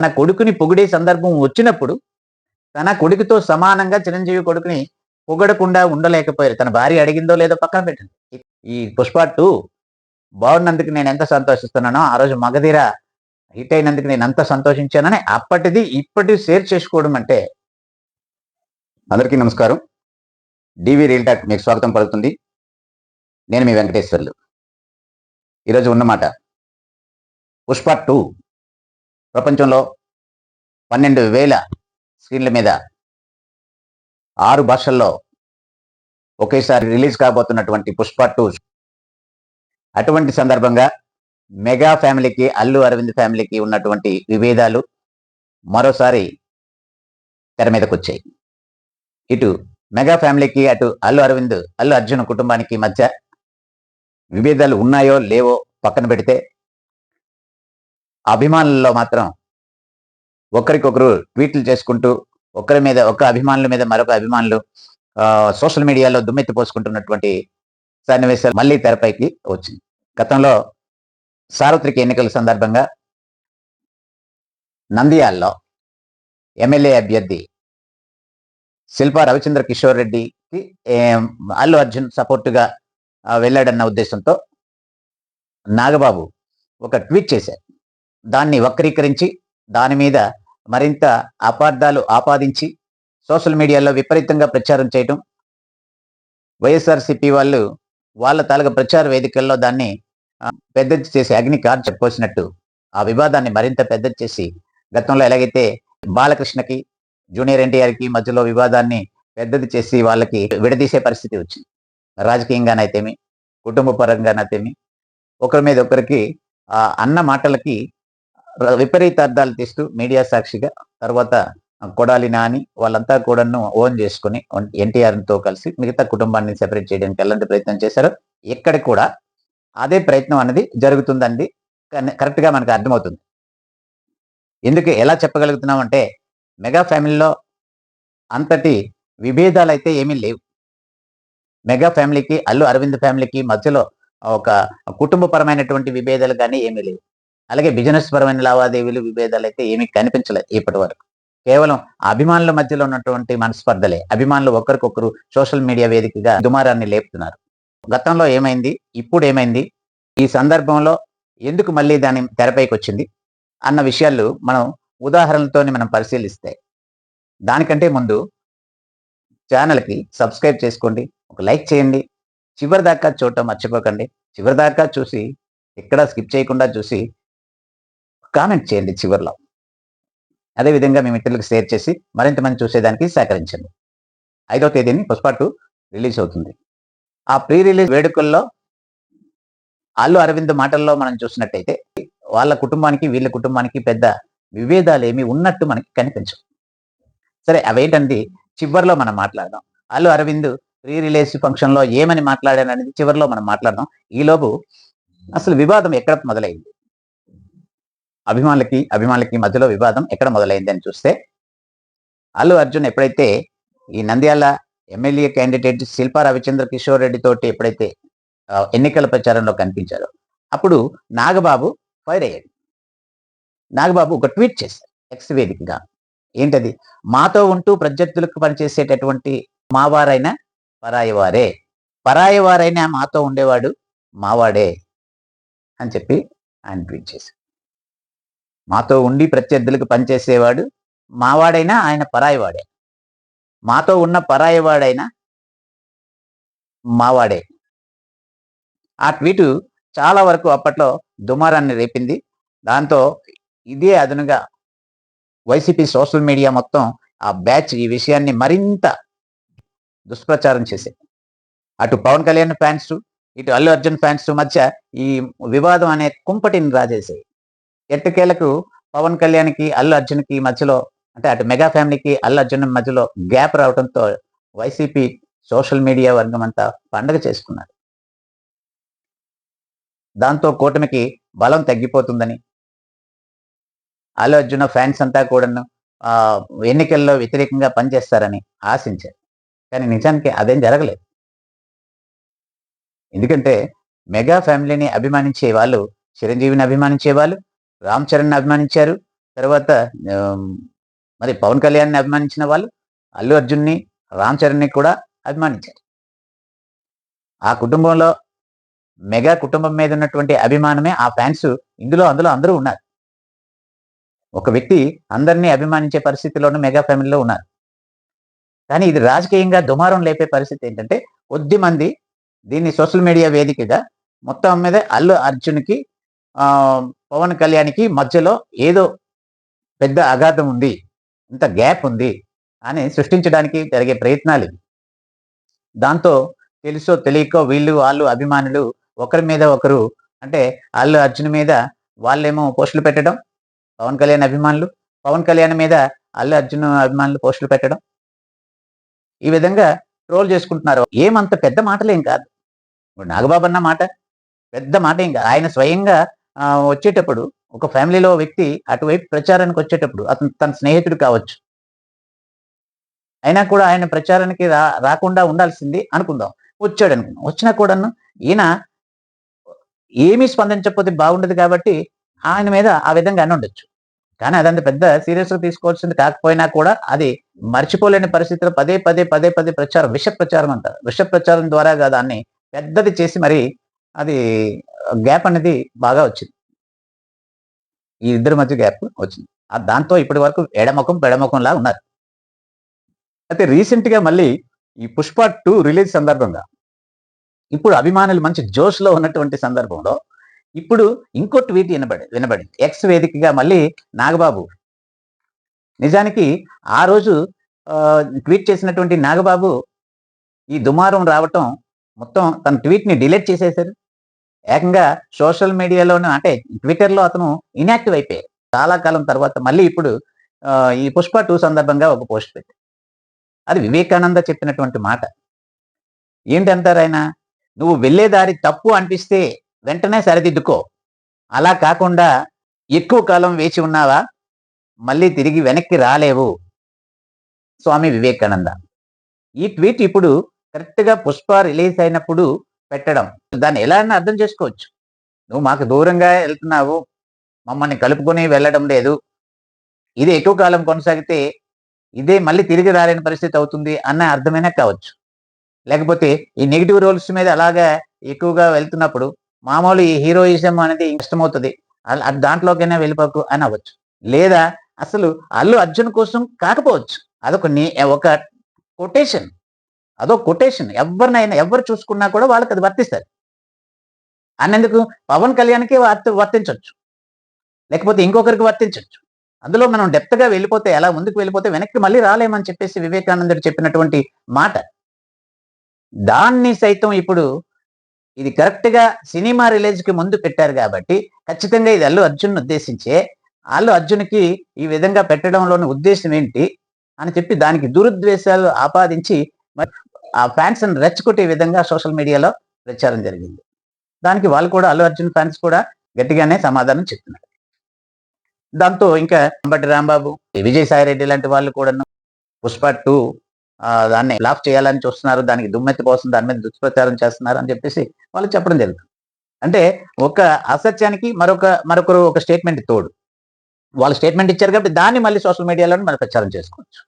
తన కొడుకుని పొగిడే సందర్భం వచ్చినప్పుడు తన కొడుకుతో సమానంగా చిరంజీవి కొడుకుని పొగడకుండా ఉండలేకపోయారు. తన భార్య అడిగిందో లేదో పక్కన పెట్టండి. ఈ పుష్ప టూ బాగున్నందుకు నేను ఎంత సంతోషిస్తున్నానో ఆ రోజు మగధీర హిట్ అయినందుకు నేను ఎంత సంతోషించానని అప్పటిది ఇప్పటి షేర్ చేసుకోవడం అంటే అందరికీ నమస్కారం. డివి రియల్ టాక్ మీకు స్వాగతం పలుకుతుంది. నేను మీ వెంకటేశ్వర్లు. ఈరోజు ఉన్నమాట పుష్ప టూ ప్రపంచంలో పన్నెండు వేల స్క్రీన్ల మీద ఆరు భాషల్లో ఒకేసారి రిలీజ్ కాబోతున్నటువంటి పుష్ప టూ. అటువంటి సందర్భంగా మెగా ఫ్యామిలీకి అల్లు అరవింద్ ఫ్యామిలీకి ఉన్నటువంటి విభేదాలు మరోసారి తెర మీదకు వచ్చాయి ఇటు మెగా ఫ్యామిలీకి అటు అల్లు అరవింద్ అల్లు అర్జున్ కుటుంబానికి మధ్య విభేదాలు ఉన్నాయో లేవో పక్కన పెడితే అభిమానుల్లో మాత్రం ఒకరికొకరు ట్వీట్లు చేసుకుంటూ ఒకరి మీద ఒక అభిమానుల మీద మరొక అభిమానులు సోషల్ మీడియాలో దుమ్మెత్తి పోసుకుంటున్నటువంటి సన్నివేశాలు మళ్ళీ తెరపైకి వచ్చింది. గతంలో సార్వత్రిక ఎన్నికల సందర్భంగా నంద్యాల్లో ఎమ్మెల్యే అభ్యర్థి శిల్పా రవిచంద్ర కిషోర్ రెడ్డికి అల్లు అర్జున్ సపోర్టుగా వెళ్ళాడన్న ఉద్దేశంతో నాగబాబు ఒక ట్వీట్ చేశారు. దాన్ని వక్రీకరించి దాని మీద మరింత అపార్థాలు ఆపాదించి సోషల్ మీడియాలో విపరీతంగా ప్రచారం చేయటం వైఎస్ఆర్సిపి వాళ్ళు వాళ్ళ తాలూకా ప్రచార వేదికల్లో దాన్ని పెద్దది చేసి అగ్ని కార్ చెప్పొచ్చినట్టు ఆ వివాదాన్ని మరింత పెద్దది చేసి గతంలో ఎలాగైతే బాలకృష్ణకి జూనియర్ ఎన్టీఆర్కి మధ్యలో వివాదాన్ని పెద్దది చేసి వాళ్ళకి విడదీసే పరిస్థితి వచ్చింది. రాజకీయంగానైతేమి కుటుంబ పరంగానైతేమి ఒకరి మీద ఒకరికి ఆ అన్న మాటలకి విపరీత అర్థాలు తీస్తూ మీడియా సాక్షిగా తర్వాత కొడాలి నాని వాళ్ళంతా కూడాను ఓన్ చేసుకుని ఎన్టీఆర్తో కలిసి మిగతా కుటుంబాన్ని సెపరేట్ చేయడానికి ఎలాంటి ప్రయత్నం చేశారో. ఇక్కడ కూడా అదే ప్రయత్నం అనేది జరుగుతుందండి. కానీ మనకు అర్థమవుతుంది. ఎందుకు ఎలా చెప్పగలుగుతున్నాం అంటే మెగా ఫ్యామిలీలో అంతటి విభేదాలు అయితే ఏమీ లేవు. మెగా ఫ్యామిలీకి అల్లు అరవింద్ ఫ్యామిలీకి మధ్యలో ఒక కుటుంబపరమైనటువంటి విభేదాలు కానీ ఏమీ లేవు. అలాగే బిజినెస్ పరమైన లావాదేవీలు విభేదాలు అయితే ఏమీ కనిపించలేదు ఇప్పటి వరకు. కేవలం అభిమానుల మధ్యలో ఉన్నటువంటి మనస్పర్ధలే. అభిమానులు ఒకరికొకరు సోషల్ మీడియా వేదికగా దుమారాన్ని లేపుతున్నారు. గతంలో ఏమైంది? ఇప్పుడు ఏమైంది? ఈ సందర్భంలో ఎందుకు మళ్ళీ దాని తెరపైకి వచ్చింది? అన్న విషయాలు మనం ఉదాహరణలతోని మనం పరిశీలిస్తే దానికంటే ముందు ఛానల్కి సబ్స్క్రైబ్ చేసుకోండి. ఒక లైక్ చేయండి. చివరి దాకా చూడటం మర్చిపోకండి. చివరి దాకా చూసి ఎక్కడా స్కిప్ చేయకుండా చూసి కామెంట్ చేయండి చివరిలో. అదేవిధంగా మీ మిత్రులకు షేర్ చేసి మరింత మంది చూసేదానికి సహకరించండి. ఐదో తేదీని పుష్ప టూ రిలీజ్ అవుతుంది. ఆ ప్రీ రిలీజ్ వేడుకల్లో అల్లు అరవింద్ మాటల్లో మనం చూసినట్టయితే వాళ్ళ కుటుంబానికి వీళ్ళ కుటుంబానికి పెద్ద విభేదాలు ఏమి ఉన్నట్టు మనకి కనిపించవు. సరే అవేంటండి? చివరిలో మనం మాట్లాడదాం. అల్లు అరవింద్ ప్రీ రిలీజ్ ఫంక్షన్లో ఏమని మాట్లాడాననేది చివరిలో మనం మాట్లాడదాం. ఈలోపు అసలు వివాదం ఎక్కడ మొదలైంది? అభిమానులకి అభిమానులకి మధ్యలో వివాదం ఎక్కడ మొదలైంది అని చూస్తే అల్లు అర్జున్ ఎప్పుడైతే ఈ నంద్యాల ఎమ్మెల్యే క్యాండిడేట్ శిల్పా రవిచంద్ర కిషోర్ రెడ్డి తోటి ఎప్పుడైతే ఎన్నికల ప్రచారంలో కనిపించారో అప్పుడు నాగబాబు ఫైర్ అయ్యాడు. నాగబాబు ఒక ట్వీట్ చేశారు ఎక్స్ వేదికగా. ఏంటది? మాతో ఉంటూ ప్రత్యర్థులకు పనిచేసేటటువంటి మావారైన పరాయి వారే. పరాయి వారైనా మాతో ఉండేవాడు మావాడే అని చెప్పి ఆయన ట్వీట్ చేశారు. మాతో ఉండి ప్రత్యర్థులకు పనిచేసేవాడు మావాడైనా ఆయన పరాయివాడే. మాతో ఉన్న పరాయివాడైనా మావాడే. ఆ ట్వీటు చాలా వరకు అప్పట్లో దుమారాన్ని రేపింది. దాంతో ఇదే అదనుగా వైసీపీ సోషల్ మీడియా మొత్తం ఆ బ్యాచ్ ఈ విషయాన్ని మరింత దుష్ప్రచారం చేసే అటు పవన్ కళ్యాణ్ ఫ్యాన్స్ ఇటు అల్లు అర్జున్ ఫ్యాన్స్ మధ్య ఈ వివాదం అనే కుంపటిని రాజేసాయి ఎట్టకేలకు పవన్ కళ్యాణ్కి అల్లు అర్జున్కి మధ్యలో అంటే అటు మెగా ఫ్యామిలీకి అల్లు అర్జున్ మధ్యలో గ్యాప్ రావడంతో వైసీపీ సోషల్ మీడియా వర్గం అంతా పండగ చేసుకున్నారు. దాంతో కూటమికి బలం తగ్గిపోతుందని అల్లు అర్జున ఫ్యాన్స్ అంతా కూడాను ఎన్నికల్లో వ్యతిరేకంగా పనిచేస్తారని ఆశించారు. కానీ నిజానికి అదేం జరగలేదు. ఎందుకంటే మెగా ఫ్యామిలీని అభిమానించే వాళ్ళు చిరంజీవిని అభిమానించే వాళ్ళు రామ్ చరణ్ అభిమానించారు. తర్వాత మరి పవన్ కళ్యాణ్ని అభిమానించిన వాళ్ళు అల్లు అర్జున్ని రామ్ చరణ్ని కూడా అభిమానించారు. ఆ కుటుంబంలో మెగా కుటుంబం మీద ఉన్నటువంటి అభిమానమే ఆ ఫ్యాన్స్ ఇందులో అందులో అందరూ ఉన్నారు. ఒక వ్యక్తి అందరినీ అభిమానించే పరిస్థితిలోనూ మెగా ఫ్యామిలీలో ఉన్నారు. కానీ ఇది రాజకీయంగా దుమారం లేపే పరిస్థితి ఏంటంటే కొద్ది మంది దీన్ని సోషల్ మీడియా వేదికగా మొత్తం మీద అల్లు అర్జున్కి ఆ, పవన్ కళ్యాణ్కి మధ్యలో ఏదో పెద్ద అగాధం ఉంది ఇంత గ్యాప్ ఉంది అని సృష్టించడానికి జరిగే ప్రయత్నాలు దాంతో తెలుసో తెలియకో వీళ్ళు వాళ్ళు అభిమానులు ఒకరి మీద ఒకరు అంటే అల్లు అర్జున్ మీద వాళ్ళేమో పోస్టులు పెట్టడం పవన్ కళ్యాణ్ అభిమానులు పవన్ కళ్యాణ్ మీద అల్లు అర్జున్ అభిమానులు పోస్టులు పెట్టడం. ఈ విధంగా ట్రోల్ చేసుకుంటున్నారు. ఏమంత పెద్ద మాటలేం కాదు. ఇప్పుడు నాగబాబు అన్న మాట పెద్ద మాట ఏం కాదు. ఆయన స్వయంగా వచ్చేటప్పుడు ఒక ఫ్యామిలీలో వ్యక్తి అటువైపు ప్రచారానికి వచ్చేటప్పుడు అతను తన స్నేహితుడు కావచ్చు. అయినా కూడా ఆయన ప్రచారానికి రా రాకుండా ఉండాల్సింది అనుకుందాం. వచ్చాడు అనుకుందాం. వచ్చినా కూడాను ఈయన ఏమీ స్పందించకపోతే బాగుండదు కాబట్టి ఆయన మీద ఆ విధంగా అని ఉండొచ్చు. కానీ అదంత పెద్ద సీరియస్గా తీసుకోవాల్సింది కాకపోయినా కూడా అది మర్చిపోలేని పరిస్థితిలో పదే పదే పదే పదే ప్రచారం విష ప్రచారం అంటారు. విష ప్రచారం ద్వారా దాన్ని పెద్దది చేసి మరి అది గ్యాప్ అనేది బాగా వచ్చింది. ఈ ఇద్దరి మధ్య గ్యాప్ వచ్చింది. దాంతో ఇప్పటి వరకు ఎడముఖం పెడముఖంలా ఉన్నారు. అయితే రీసెంట్గా మళ్ళీ ఈ పుష్ప టూ రిలీజ్ సందర్భంగా ఇప్పుడు అభిమానులు మంచి జోష్లో ఉన్నటువంటి సందర్భంలో ఇప్పుడు ఇంకో ట్వీట్ వినబడి వినబడింది. ఎక్స్ వేదికగా మళ్ళీ నాగబాబు. నిజానికి ఆ రోజు ట్వీట్ చేసినటువంటి నాగబాబు ఈ దుమారం రావటం మొత్తం తన ట్వీట్ని డిలీట్ చేసేశారు. ఏకంగా సోషల్ మీడియాలోనే అంటే ట్విట్టర్లో అతను ఇన్యాక్టివ్ అయిపోయారు. చాలా కాలం తర్వాత మళ్ళీ ఇప్పుడు ఈ పుష్ప టూ సందర్భంగా ఒక పోస్ట్ పెట్టారు. అది వివేకానంద చెప్పినటువంటి మాట. ఏంటంటారు ఆయన? నువ్వు వెళ్ళే దారి తప్పు అనిపిస్తే వెంటనే సరిదిద్దుకో. అలా కాకుండా ఎక్కువ కాలం వేచి ఉన్నావా? మళ్ళీ తిరిగి వెనక్కి రాలేవు. స్వామి వివేకానంద. ఈ ట్వీట్ ఇప్పుడు కరెక్ట్గా పుష్ప రిలీజ్ అయినప్పుడు పెట్టడం. దాన్ని ఎలా అని అర్థం చేసుకోవచ్చు. నువ్వు మాకు దూరంగా వెళ్తున్నావు. మమ్మల్ని కలుపుకొని వెళ్ళడం లేదు. ఇది ఎక్కువ కాలం కొనసాగితే ఇదే మళ్ళీ తిరిగి రాలేని పరిస్థితి అవుతుంది అన్న అర్థమైనా కావచ్చు. లేకపోతే ఈ నెగిటివ్ రోల్స్ మీద అలాగా ఎక్కువగా వెళ్తున్నప్పుడు మామూలు ఈ హీరోయిజం అనేది ఇష్టమవుతుంది అది దాంట్లోకైనా వెళ్ళిపోకు అని అవ్వచ్చు. లేదా అసలు అల్లు అర్జున్ కోసం కాకపోవచ్చు. అదొక నీ- ఒక కొటేషన్. అదో కొటేషన్ ఎవరినైనా ఎవరు చూసుకున్నా కూడా వాళ్ళకి అది వర్తిస్తారు అన్నందుకు? పవన్ కళ్యాణ్కి వర్తించవచ్చు లేకపోతే ఇంకొకరికి వర్తించవచ్చు అందులో మనం డెప్త్గా వెళ్ళిపోతే ఎలా ముందుకు వెళ్ళిపోతే వెనక్కి మళ్ళీ రాలేమని చెప్పేసి వివేకానందుడు చెప్పినటువంటి మాట. దాన్ని సైతం ఇప్పుడు ఇది కరెక్ట్గా సినిమా రిలీజ్కి ముందు పెట్టారు కాబట్టి ఖచ్చితంగా ఇది అల్లు అర్జున్ ఉద్దేశించే అల్లు అర్జున్కి ఈ విధంగా పెట్టడంలోని ఉద్దేశం ఏంటి అని చెప్పి దానికి దురుద్వేషాలు ఆపాదించి మరి ఆ ఫ్యాన్స్ రెచ్చగొట్టే విధంగా సోషల్ మీడియాలో ప్రచారం జరిగింది. దానికి వాళ్ళు కూడా అల్లు అర్జున్ ఫ్యాన్స్ కూడా గట్టిగానే సమాధానం చెప్తున్నారు దాంతో ఇంకా అంబటి రాంబాబు విజయసాయి రెడ్డి లాంటి వాళ్ళు కూడా పుష్ప టూ దాన్ని లాఫ్ చేయాలని చూస్తున్నారు. దానికి దుమ్మెత్తి కోసం దాని మీద దుష్ప్రచారం చేస్తున్నారు అని చెప్పేసి వాళ్ళు చెప్పడం జరుగుతుంది అంటే ఒక అసత్యానికి మరొక మరొకరు ఒక స్టేట్మెంట్ తోడు. వాళ్ళు స్టేట్మెంట్ ఇచ్చారు కాబట్టి దాన్ని మళ్ళీ సోషల్ మీడియాలో మనం ప్రచారం చేసుకోవచ్చు.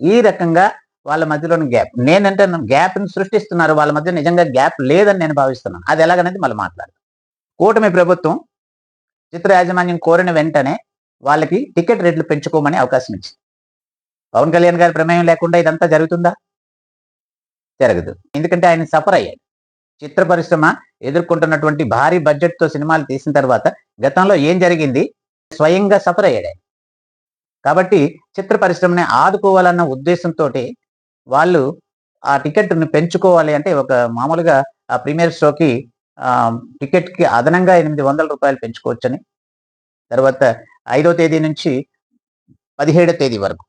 ఈ రకంగా వాళ్ళ మధ్యలోని గ్యాప్ నేనంటే గ్యాప్ని సృష్టిస్తున్నారు. వాళ్ళ మధ్య నిజంగా గ్యాప్ లేదని నేను భావిస్తున్నాను. అది ఎలాగనేది మళ్ళీ మాట్లాడదాం. కూటమి ప్రభుత్వం చిత్ర యాజమాన్యం కోరిన వెంటనే వాళ్ళకి టికెట్ రేట్లు పెంచుకోమని అవకాశం ఇచ్చింది. పవన్ కళ్యాణ్ గారి ప్రమేయం లేకుండా ఇదంతా జరుగుతుందా? జరగదు. ఎందుకంటే ఆయన సఫర్ అయ్యాడు. చిత్ర పరిశ్రమ ఎదుర్కొంటున్నటువంటి భారీ బడ్జెట్తో సినిమాలు తీసిన తర్వాత గతంలో ఏం జరిగింది? స్వయంగా సఫర్ అయ్యాడు కాబట్టి చిత్ర పరిశ్రమని ఆదుకోవాలన్న ఉద్దేశంతో వాళ్ళు ఆ టికెట్ను పెంచుకోవాలి అంటే ఒక మామూలుగా ఆ ప్రీమియర్ షోకి టికెట్కి అదనంగా ఎనిమిది వందల రూపాయలు పెంచుకోవచ్చని. తర్వాత ఐదో తేదీ నుంచి పదిహేడో తేదీ వరకు.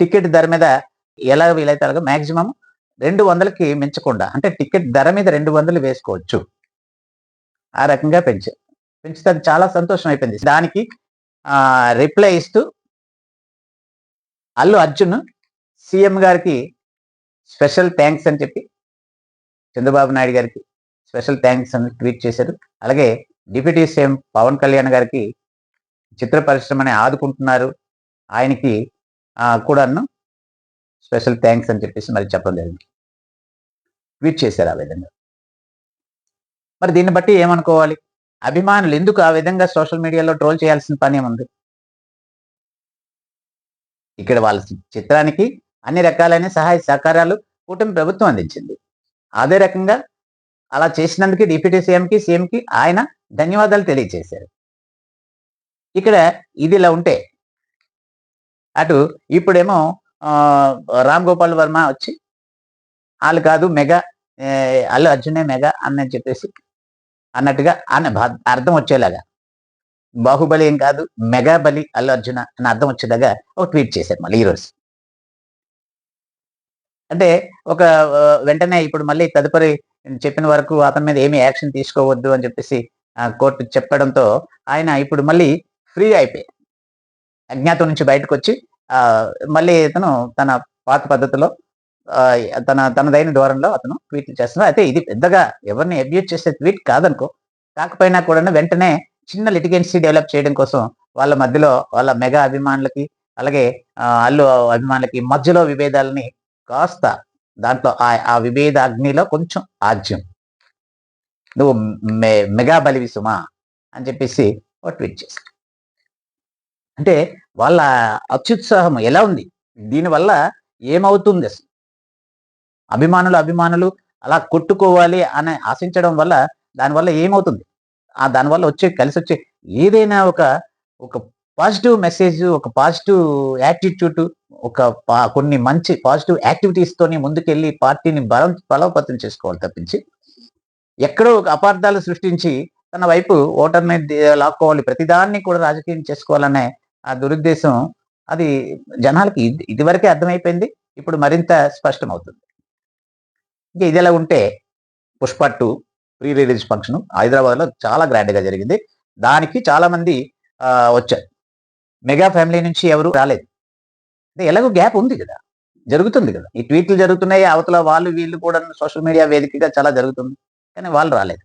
టికెట్ ధర మీద ఎలా వీలైతే అలాగా రెండు వందలకి మించకుండా అంటే టికెట్ ధర మీద రెండు వందలు వేసుకోవచ్చు. ఆ రకంగా పెంచారు పెంచితే అది చాలా సంతోషం అయిపోయింది దానికి రిప్లై ఇస్తూ అల్లు అర్జున్ సీఎం గారికి స్పెషల్ థ్యాంక్స్ అని చెప్పి చంద్రబాబు నాయుడు గారికి స్పెషల్ థ్యాంక్స్ అని ట్వీట్ చేశారు. అలాగే డిప్యూటీ సీఎం పవన్ కళ్యాణ్ గారికి చిత్ర పరిశ్రమని ఆదుకుంటున్నారు. ఆయనకి కూడాను స్పెషల్ థ్యాంక్స్ అని చెప్పేసి మరి చెప్పడం జరిగింది. ట్వీట్ చేశారు ఆ విధంగా. మరి దీన్ని బట్టి ఏమనుకోవాలి? అభిమానులు ఎందుకు ఆ విధంగా సోషల్ మీడియాలో ట్రోల్ చేయాల్సిన పని ఏముంది? ఇక్కడ వాళ్ళ చిత్రానికి అన్ని రకాలైన సహాయ సహకారాలు కూటమి ప్రభుత్వం అందించింది. అదే రకంగా అలా చేసినందుకు డిప్యూటీ సీఎంకి సీఎంకి ఆయన ధన్యవాదాలు తెలియజేశారు. ఇక్కడ ఇది ఇలా ఉంటే అటు ఇప్పుడేమో రామ్ గోపాల్ వర్మ వచ్చి వాళ్ళు కాదు మెగా అల్లు అర్జునే మెగా అని చెప్పేసి అన్నట్టుగా అన్న భా- అర్థం వచ్చేలాగా. బాహుబలి ఏం కాదు మెగా బలి అల్లు అర్జున అని అర్థం వచ్చేలాగా ఒక ట్వీట్ చేశారు మళ్ళీ ఈరోజు అంటే ఒక వెంటనే ఇప్పుడు మళ్ళీ తదుపరి చెప్పిన వరకు అతని మీద ఏమి యాక్షన్ తీసుకోవద్దు అని చెప్పేసి కోర్టు చెప్పడంతో ఆయన ఇప్పుడు మళ్ళీ ఫ్రీ అయిపోయారు అజ్ఞాతం నుంచి బయటకు వచ్చి మళ్ళీ ఇతను తన పాత పద్ధతిలో తన తనదైన ధోరణిలో అతను ట్వీట్లు చేస్తున్నారు అయితే ఇది పెద్దగా ఎవరిని అబ్యూజ్ చేసే ట్వీట్ కాదనుకో కాకపోయినా కూడా వెంటనే చిన్న లిటిగెన్సీ డెవలప్ చేయడం కోసం వాళ్ళ మధ్యలో వాళ్ళ మెగా అభిమానులకి అలాగే అల్లు అభిమానులకి మధ్యలో విభేదాలని కాస్త దాంట్లో ఆ ఆ విభేద అగ్నిలో కొంచెం ఆజ్యం. నువ్వు మె- మెగా బలివి సుమా అని చెప్పేసి ఒక ట్వీట్ చేసి అంటే వాళ్ళ అత్యుత్సాహం ఎలా ఉంది? దీనివల్ల ఏమవుతుంది అసలు? అభిమానులు అభిమానులు అలా కొట్టుకోవాలి అని ఆశించడం వల్ల దానివల్ల ఏమవుతుంది? ఆ దానివల్ల వచ్చే కలిసి వచ్చే ఏదైనా ఒక ఒక పాజిటివ్ మెసేజ్ ఒక పాజిటివ్ యాటిట్యూడ్ ఒక పా- కొన్ని మంచి పాజిటివ్ యాక్టివిటీస్ తోని ముందుకెళ్ళి పార్టీని బలం బలోపతం చేసుకోవాలి తప్పించి. ఎక్కడో ఒక అపార్థాలు సృష్టించి తన వైపు ఓటర్ని లాక్కోవాలి. ప్రతిదాన్ని కూడా రాజకీయం చేసుకోవాలనే ఆ దురుద్దేశం అది జనాలకి ఇదివరకే అర్థమైపోయింది. ఇప్పుడు మరింత స్పష్టమవుతుంది. ఇంకా ఇది ఎలా ఉంటే Pushpa two pre release function హైదరాబాద్లో చాలా గ్రాండ్గా జరిగింది. దానికి చాలామంది వచ్చారు. మెగా ఫ్యామిలీ నుంచి ఎవరు రాలేదు. అంటే ఎలాగో గ్యాప్ ఉంది కదా. జరుగుతుంది కదా. ఈ ట్వీట్లు జరుగుతున్నాయి అవతల వాళ్ళు వీళ్ళు కూడా సోషల్ మీడియా వేదికగా చాలా జరుగుతుంది. కానీ వాళ్ళు రాలేదు.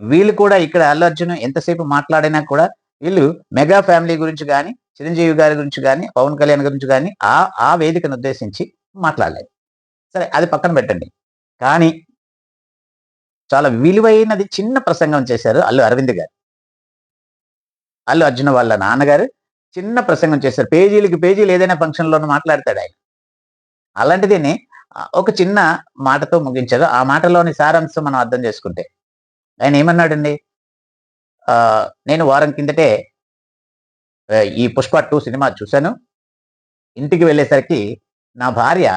వీళ్ళు కూడా ఇక్కడ అల్లు అర్జున్ ఎంతసేపు మాట్లాడినా కూడా వీళ్ళు మెగా ఫ్యామిలీ గురించి కానీ చిరంజీవి గారి గురించి కానీ పవన్ కళ్యాణ్ గురించి కానీ ఆ ఆ వేదికను ఉద్దేశించి మాట్లాడలేదు. సరే అది పక్కన పెట్టండి. కానీ చాలా విలువైనది చిన్న ప్రసంగం చేశారు అల్లు అరవింద్ గారు. అల్లు అర్జున్ వాళ్ళ నాన్నగారు చిన్న ప్రసంగం చేశారు. పేజీలకి పేజీలు ఏదైనా ఫంక్షన్లోనూ మాట్లాడతాడు ఆయన. అలాంటిదిని ఒక చిన్న మాటతో ముగించారు. ఆ మాటలోని సారాంశం మనం అర్థం చేసుకుంటే ఆయన ఏమన్నాడండి? నేను వారం కిందటే ఈ పుష్ప టూ సినిమా చూశాను. ఇంటికి వెళ్ళేసరికి నా భార్య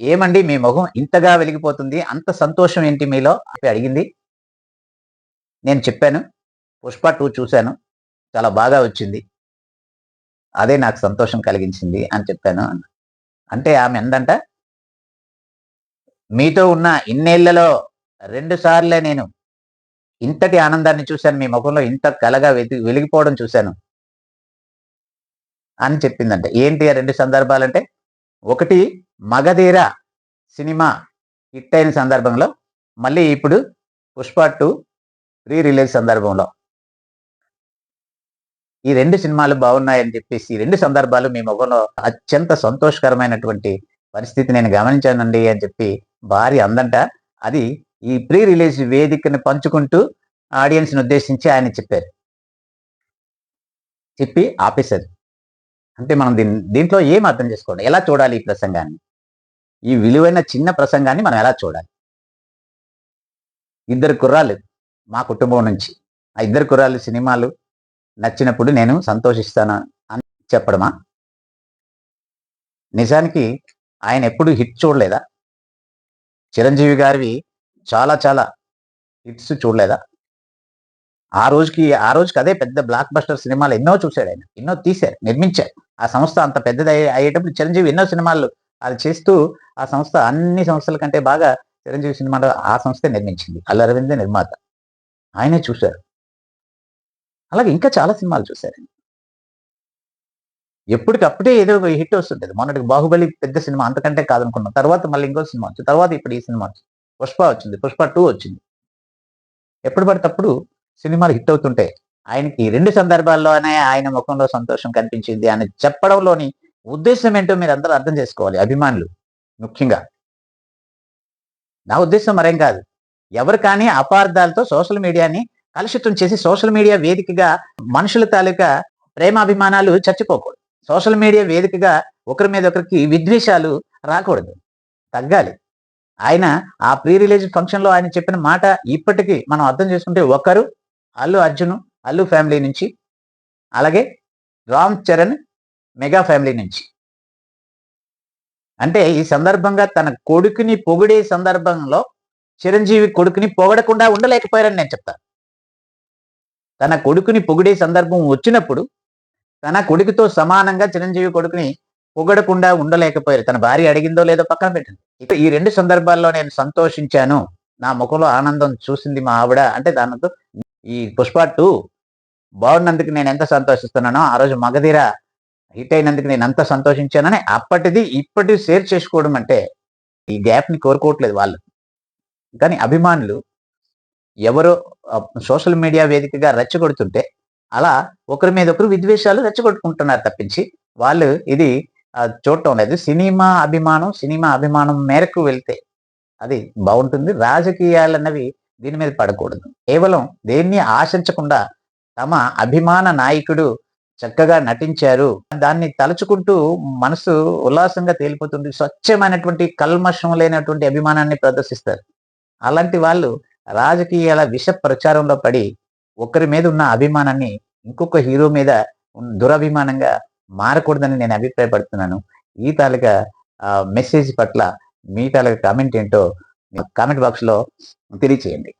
ఏమండి మీ మొహం ఇంతగా వెలిగిపోతుంది అంత సంతోషం ఏంటి మీలో? అని అడిగింది. నేను చెప్పాను పుష్ప టూ చూశాను చాలా బాగా వచ్చింది. అదే నాకు సంతోషం కలిగించింది అని చెప్పాను అంటే ఆమె ఎందంట? మీతో ఉన్న ఇన్నేళ్ళలో రెండు సార్లే నేను ఇంతటి ఆనందాన్ని చూశాను. మీ ముఖంలో ఇంత కలగా వెలిగిపోవడం చూశాను అని చెప్పిందంట. ఏంటి ఆ రెండు సందర్భాలంటే? ఒకటి మగధీర సినిమా హిట్ అయిన సందర్భంలో మళ్ళీ ఇప్పుడు పుష్ప టూ రీ రిలీజ్ సందర్భంలో. ఈ రెండు సినిమాలు బాగున్నాయని చెప్పేసి ఈ రెండు సందర్భాలు మీ ముఖంలో అత్యంత సంతోషకరమైనటువంటి పరిస్థితి నేను గమనించానండి అని చెప్పి భార్య అందంట. అది ఈ ప్రీ రిలీజ్ వేదికను పంచుకుంటూ ఆడియన్స్ని ఉద్దేశించి ఆయన చెప్పారు. చెప్పి ఆపేశారు. అంటే మనం దీని దీంట్లో ఏం అర్థం చేసుకోండి ఎలా చూడాలి ఈ ప్రసంగాన్ని? ఈ విలువైన చిన్న ప్రసంగాన్ని మనం ఎలా చూడాలి? ఇద్దరు కుర్రాళ్ళు మా కుటుంబం నుంచి. ఆ ఇద్దరు కుర్రాళ్ళు సినిమాలు నచ్చినప్పుడు నేను సంతోషిస్తాను అని చెప్పడమా? నిజానికి ఆయన ఎప్పుడు హిట్ చూడలేదా? చిరంజీవి గారివి చాలా చాలా హిట్స్ చూడలేదా? ఆ రోజుకి ఆ రోజుకి అదే పెద్ద బ్లాక్ బస్టర్ సినిమాలు ఎన్నో చూశాడు ఆయన ఎన్నో తీశారు నిర్మించారు. ఆ సంస్థ అంత పెద్దది అయ్యేటప్పుడు చిరంజీవి ఎన్నో సినిమాలు అది చేస్తూ ఆ సంస్థ అన్ని సంస్థల కంటే బాగా చిరంజీవి సినిమాలు ఆ సంస్థే నిర్మించింది. అల్లరవిందే నిర్మాత. ఆయనే చూశారు. అలాగే ఇంకా చాలా సినిమాలు చూశారండి ఎప్పటికప్పుడే ఏదో ఒక హిట్ వస్తుంటుంది మొన్నటికి బాహుబలి పెద్ద సినిమా అంతకంటే కాదనుకున్నాం. తర్వాత మళ్ళీ ఇంకో సినిమా వచ్చింది తర్వాత ఇప్పుడు ఈ సినిమా వచ్చింది పుష్ప వచ్చింది పుష్ప టూ వచ్చింది. ఎప్పుడు పడితే సినిమాలు హిట్ అవుతుంటే ఆయనకి రెండు సందర్భాల్లోనే ఆయన ముఖంలో సంతోషం కనిపించింది అని చెప్పడంలోని ఉద్దేశం ఏంటో మీరు అందరూ అర్థం చేసుకోవాలి. అభిమానులు ముఖ్యంగా. నా ఉద్దేశం మరేం కాదు. ఎవరు కానీ అపార్థాలతో సోషల్ మీడియాని కలుషితం చేసి సోషల్ మీడియా వేదికగా మనుషుల తాలూకా ప్రేమాభిమానాలు చచ్చిపోకూడదు. సోషల్ మీడియా వేదికగా ఒకరి మీద ఒకరికి విద్వేషాలు రాకూడదు. తగ్గాలి. ఆయన ఆ ప్రీ రిలీజ్ ఫంక్షన్లో ఆయన చెప్పిన మాట ఇప్పటికీ మనం అర్థం చేసుకుంటే ఒకరు అల్లు అర్జున్ అల్లు ఫ్యామిలీ నుంచి అలాగే రామ్ చరణ్ మెగా ఫ్యామిలీ నుంచి. అంటే ఈ సందర్భంగా తన కొడుకుని పొగిడే సందర్భంలో చిరంజీవి కొడుకుని పొగడకుండా ఉండలేకపోయారని నేను చెప్తాను. తన కొడుకుని పొగిడే సందర్భం వచ్చినప్పుడు తన కొడుకుతో సమానంగా చిరంజీవి కొడుకుని పొగడకుండా ఉండలేకపోయారు. తన భార్య అడిగిందో లేదో పక్కన పెట్టండి. ఇక ఈ రెండు సందర్భాల్లో నేను సంతోషించాను. నా ముఖంలో ఆనందం చూసింది మా ఆవిడ. అంటే దానితో ఈ పుష్ప టూ బాగున్నందుకు నేను ఎంత సంతోషిస్తున్నానో ఆ రోజు మగధీర హిట్ అయినందుకు నేను ఎంత సంతోషించానని అప్పటిది ఇప్పటి షేర్ చేసుకోవడం అంటే ఈ గ్యాప్ని కోరుకోవట్లేదు వాళ్ళు. కానీ అభిమానులు ఎవరో సోషల్ మీడియా వేదికగా రెచ్చగొడుతుంటే అలా ఒకరి మీద ఒకరు విద్వేషాలు రెచ్చగొట్టుకుంటున్నారు తప్పించి వాళ్ళు ఇది చూడటం లేదు. సినిమా అభిమానం సినిమా అభిమానం మేరకు వెళ్తే అది బాగుంటుంది. రాజకీయాలు అన్నవి దీని మీద పడకూడదు. కేవలం దేన్ని ఆశించకుండా తమ అభిమాన నాయకుడు చక్కగా నటించారు. దాన్ని తలుచుకుంటూ మనసు ఉల్లాసంగా తేలిపోతుంది. స్వచ్ఛమైనటువంటి కల్మషం లేనటువంటి అభిమానాన్ని ప్రదర్శిస్తారు. అలాంటి వాళ్ళు రాజకీయాల విష ప్రచారంలో పడి ఒకరి మీద ఉన్న అభిమానాన్ని ఇంకొక హీరో మీద దురభిమానంగా మారకూడదని నేను అభిప్రాయపడుతున్నాను. ఈ తాలూకా మెసేజ్ పట్ల మీ తాలూకా కామెంట్ ఏంటో కామెంట్ బాక్స్లో తెలియచేయండి.